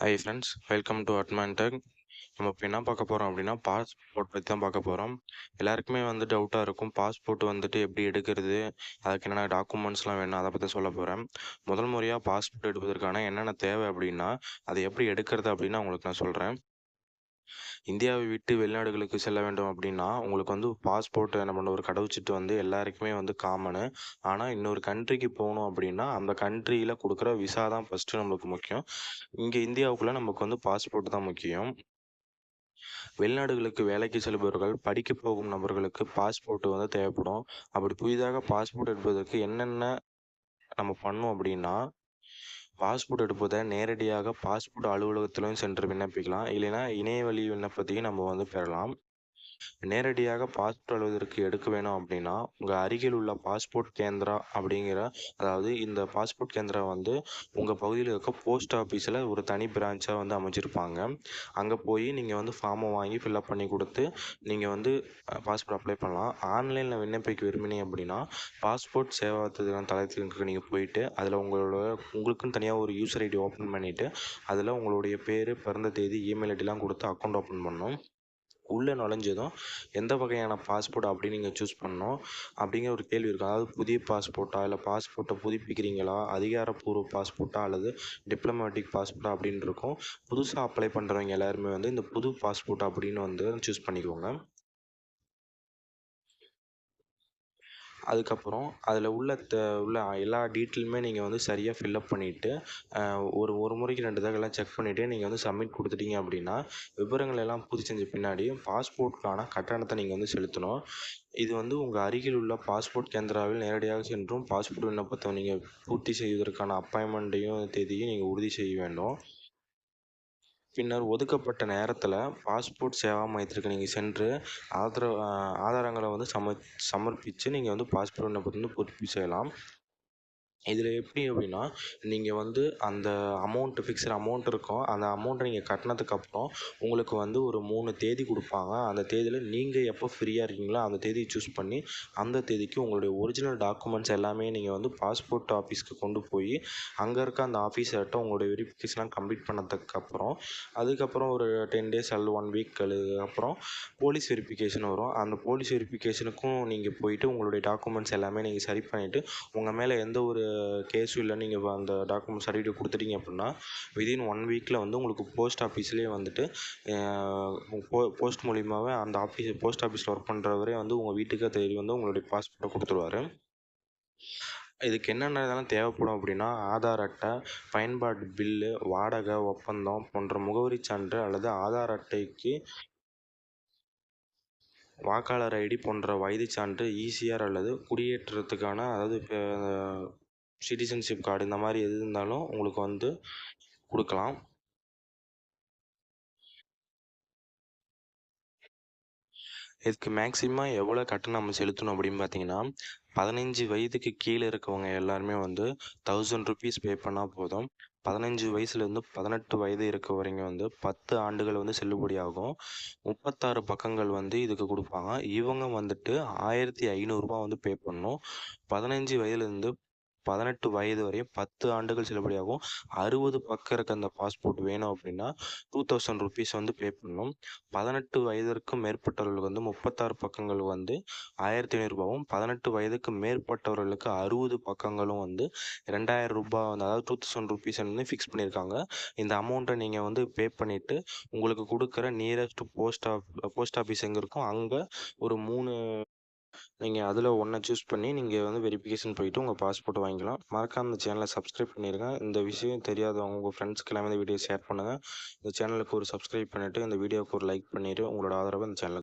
Hi friends welcome to அட்மான்டெக் நம்ம இப்போ என்ன பார்க்க போகிறோம் அப்படின்னா பாஸ்போர்ட் பற்றி தான் பார்க்க போகிறோம் எல்லாருக்குமே வந்து டவுட்டாக இருக்கும். பாஸ்போர்ட் வந்துட்டு எப்படி எடுக்கிறது? அதுக்கு என்னென்ன டாக்குமெண்ட்ஸ்லாம் வேணும்? அதை பற்றி சொல்ல போகிறேன் முதல் முறையாக பாஸ்போர்ட் எடுப்பதற்கான என்னென்ன தேவை அப்படின்னா அதை எப்படி எடுக்கிறது அப்படின்னு உங்களுக்கு நான் சொல்கிறேன் இந்தியாவை விட்டு வெளிநாடுகளுக்கு செல்ல வேண்டும் அப்படின்னா உங்களுக்கு வந்து பாஸ்போர்ட் என்ன பண்ண ஒரு கடவுச்சிட்டு வந்து எல்லாருக்குமே வந்து காமனு ஆனால் இன்னொரு கண்ட்ரிக்கு போகணும் அப்படின்னா அந்த கண்ட்ரியில் கொடுக்குற விசா தான் ஃபஸ்ட்டு நம்மளுக்கு முக்கியம். இங்கே இந்தியாவுக்குள்ளே நமக்கு வந்து பாஸ்போர்ட் தான் முக்கியம். வெளிநாடுகளுக்கு வேலைக்கு செல்பவர்கள் படிக்க போகும் நபர்களுக்கு பாஸ்போர்ட் வந்து தேவைப்படும். அப்படி புதிதாக பாஸ்போர்ட் எடுப்பதற்கு என்னென்ன நம்ம பண்ணோம் அப்படின்னா பாஸ்போர்ட் எடுப்பதை நேரடியாக பாஸ்போர்ட் அலுவலகத்திலும் சென்று விண்ணப்பிக்கலாம். இல்லைன்னா இணைய வழி விண்ணப்பத்தையும் நம்ம வந்து பெறலாம். நேரடியாக பாஸ்போர்ட் அலுவலகத்திற்கு எடுக்க வேணும் அப்படின்னா உங்கள் அருகில் உள்ள பாஸ்போர்ட் கேந்திரா அப்படிங்கிற அதாவது இந்த பாஸ்போர்ட் கேந்திரா வந்து உங்கள் பகுதியில் இருக்க போஸ்ட் ஆஃபீஸில் ஒரு தனி பிரான்ச்சாக வந்து அமைச்சிருப்பாங்க. அங்கே போய் நீங்கள் வந்து ஃபார்மை வாங்கி ஃபில்அப் பண்ணி கொடுத்து நீங்கள் வந்து பாஸ்போர்ட் அப்ளை பண்ணலாம். ஆன்லைனில் விண்ணப்பிக்க விரும்பினீங்க அப்படின்னா பாஸ்போர்ட் சேவா தளத்திற்கு நீங்கள் போயிட்டு அதில் உங்களோட உங்களுக்குன்னு தனியாக ஒரு யூசர் ஐடி ஓப்பன் பண்ணிவிட்டு அதில் உங்களுடைய பேர் பிறந்த தேதி இமெயில் ஐடிலாம் கொடுத்து அக்கௌண்ட் ஓப்பன் பண்ணணும். உள்ளே நுழைஞ்சதும் எந்த வகையான பாஸ்போர்ட் அப்படின்னு நீங்கள் சூஸ் பண்ணணும் அப்படிங்கிற ஒரு கேள்வி இருக்கும். அதாவது புதிய பாஸ்போர்ட்டா இல்லை பாஸ்போர்ட்டை புதுப்பிக்கிறீங்களா? அதிகாரப்பூர்வ பாஸ்போர்ட்டா அல்லது டிப்ளமேட்டிக் பாஸ்போர்ட்டா அப்படின்னு இருக்கும். புதுசாக அப்ளை பண்ணுறவங்க எல்லாருமே வந்து இந்த புது பாஸ்போர்ட் அப்படின்னு வந்து சூஸ் பண்ணிக்கோங்க. அதுக்கப்புறம் அதில் உள்ள த உள்ள எல்லா டீட்டெயிலுமே நீங்கள் வந்து சரியாக ஃபில்அப் பண்ணிவிட்டு ஒரு ஒரு முறைக்கு ரெண்டு தடவைலாம் செக் பண்ணிவிட்டு நீங்கள் வந்து சப்மிட் கொடுத்துட்டீங்க அப்படின்னா விவரங்கள் எல்லாம் பூர்த்தி செஞ்ச பின்னாடி பாஸ்போர்ட்டுக்கான கட்டணத்தை நீங்கள் வந்து செலுத்தணும். இது வந்து உங்கள் அருகில் உள்ள பாஸ்போர்ட் கேந்திராவில் நேரடியாக சென்றும் பாஸ்போர்ட் விண்ணப்பத்தை நீங்கள் பூர்த்தி செய்வதற்கான அப்பாயின்மெண்ட்டையும் தேதியும் நீங்கள் உறுதி செய்ய வேண்டும். பின்னர் ஒதுக்கப்பட்ட நேரத்தில் பாஸ்போர்ட் சேவா மையத்திற்கு நீங்கள் சென்று ஆதரவு ஆதாரங்களை வந்து சம சமர்ப்பித்து நீங்கள் வந்து பாஸ்போர்ட் விண்ணப்பத்தை வந்து பூர்த்தி செய்யலாம். இதில் எப்படி அப்படின்னா நீங்கள் வந்து அந்த அமௌண்ட்டு ஃபிக்ஸட் அமௌண்ட் இருக்கும் அந்த அமௌண்ட்டை நீங்கள் கட்டினதுக்கப்புறம் உங்களுக்கு வந்து ஒரு மூணு தேதி கொடுப்பாங்க. அந்த தேதியில் நீங்கள் எப்போ ஃப்ரீயாக இருக்கீங்களோ அந்த தேதியை சூஸ் பண்ணி அந்த தேதிக்கு உங்களுடைய ஒரிஜினல் டாக்குமெண்ட்ஸ் எல்லாமே நீங்கள் வந்து பாஸ்போர்ட் ஆஃபீஸ்க்கு கொண்டு போய் அங்கே இருக்க அந்த ஆஃபீஸர்கிட்ட உங்களுடைய வெரிஃபிகேஷன்லாம் கம்ப்ளீட் பண்ணதுக்கப்புறம் அதுக்கப்புறம் ஒரு டென் டேஸ் அல்ல ஒன் வீக் அப்புறம் போலீஸ் வெரிஃபிகேஷன் வரும். அந்த போலீஸ் வெரிஃபிகேஷனுக்கும் நீங்கள் போயிட்டு உங்களுடைய டாக்குமெண்ட்ஸ் எல்லாமே நீங்கள் சரி பண்ணிவிட்டு உங்கள் மேலே எந்த ஒரு கேஸும் இல்லை நீங்கள் அந்த டாக்குமெண்ட் சர்டிஃபிகேட் கொடுத்துட்டீங்க அப்படின்னா விதின் ஒன் வீக்கில் வந்து உங்களுக்கு போஸ்ட் ஆஃபீஸ்லேயே வந்துட்டு போ போஸ்ட் மூலியமாகவே அந்த ஆஃபீஸ் போஸ்ட் ஆஃபீஸில் ஒர்க் பண்ணுறவரே வந்து உங்கள் வீட்டுக்கே தேடி வந்து உங்களுடைய பாஸ்போர்ட்டை கொடுத்துருவாரு. இதுக்கு என்னென்ன இதெல்லாம் தேவைப்படும் அப்படின்னா ஆதார் அட்டை பயன்பாட்டு பில்லு வாடகை ஒப்பந்தம் போன்ற முகவரி சான்று அல்லது ஆதார் அட்டைக்கு வாக்காளர் ஐடி போன்ற வயது சான்று ஈசிஆர் அல்லது குடியேற்றத்துக்கான அதாவது சிட்டிசன்ஷிப் கார்டு இந்த மாதிரி எது இருந்தாலும் உங்களுக்கு வந்து கொடுக்கலாம். இதுக்கு மேக்ஸிமம் எவ்வளோ கட்டணம் நம்ம செலுத்தணும் அப்படின்னு பார்த்தீங்கன்னா பதினஞ்சு வயதுக்கு கீழே இருக்கவங்க எல்லாருமே வந்து தௌசண்ட் ருபீஸ் பே பண்ணால் போதும். பதினஞ்சு வயசுலேருந்து பதினெட்டு வயது இருக்க வரைங்க வந்து பத்து ஆண்டுகள் வந்து செல்லுபடி ஆகும். முப்பத்தாறு பக்கங்கள் வந்து இதுக்கு கொடுப்பாங்க. இவங்க வந்துட்டு ஆயிரத்தி ஐநூறுரூபா வந்து பே பண்ணணும். பதினஞ்சு வயதுலேருந்து பதினெட்டு வயது வரையும் பத்து ஆண்டுகள் செல்லுபடியாகும். அறுபது பக்கம் இருக்க அந்த பாஸ்போர்ட் வேணும் அப்படின்னா டூ தௌசண்ட் ருபீஸ் வந்து பே பண்ணணும். பதினெட்டு வயதிற்கும் மேற்பட்டவர்களுக்கு வந்து முப்பத்தாறு பக்கங்கள் வந்து ஆயிரத்தி ஐநூறுரூபாவும் பதினெட்டு வயதுக்கு மேற்பட்டவர்களுக்கு அறுபது பக்கங்களும் வந்து ரெண்டாயிரம் ரூபாய் வந்து அதாவது டூ தௌசண்ட் ருபீஸ் வந்து ஃபிக்ஸ் பண்ணியிருக்காங்க. இந்த அமௌண்ட்டை நீங்கள் வந்து பே பண்ணிவிட்டு உங்களுக்கு கொடுக்குற nearest post of post office எங்கே இருக்கும் அங்கே ஒரு மூணு நீங்கள் அதில் ஒன்றை சூஸ் பண்ணி நீங்கள் வந்து வெரிஃபிகேஷன் போயிட்டு உங்கள் பாஸ்போர்ட் வாங்கிக்கலாம். மறக்காம இந்த சேனலை சப்ஸ்கிரைப் பண்ணிடுங்க இந்த விஷயம் தெரியாதவங்க உங்கள் ஃப்ரெண்ட்ஸ்க்கு எல்லாமே இந்த வீடியோ ஷேர் பண்ணுங்கள் இந்த சேனலுக்கு ஒரு சப்ஸ்கிரைப் பண்ணிவிட்டு இந்த வீடியோவுக்கு ஒரு லைக் பண்ணிவிட்டு உங்களோட ஆதரவை இந்த சேனலுக்கு